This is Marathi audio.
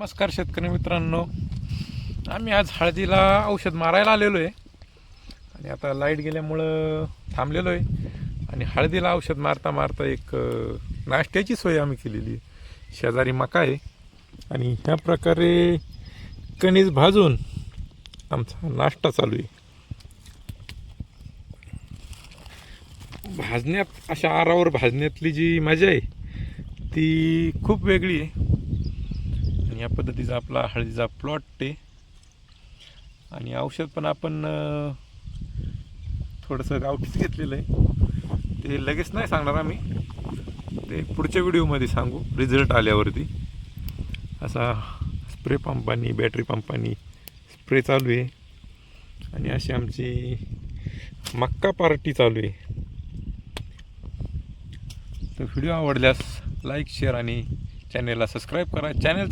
नमस्कार शेतकरी मित्रांनो. आम्ही आज हळदीला औषध मारायला आलेलो आहे आणि आता लाइट गेल्यामुळं थांबलेलो आहे आणि हळदीला औषध मारता मारता एक नाश्त्याची सोय आम्ही केलेली आहे. शेजारी मका आहे. आणि ह्या प्रकारे कणीस भाजून आमचा नाश्ता चालू आहे. भाजण्यात अशा आरावर भाजण्यातली जी मजा आहे ती खूप वेगळी आहे. आणि या पद्धतीचा आपला हळदीचा प्लॉट ते. आणि औषध पण आपण थोडंसं गावठीच घेतलेलं आहे. ते लगेच नाही सांगणार आम्ही. ते पुढच्या व्हिडिओमध्ये सांगू. रिझल्ट आल्यावरती. असा स्प्रे पंपानी बॅटरी पंपानी स्प्रे चालू आहे. आणि अशी आमची मक्का पार्टी चालू आहे. तर व्हिडिओ आवडल्यास लाईक शेअर आणि चॅनेलला सबस्क्राईब करा. चॅनेलचा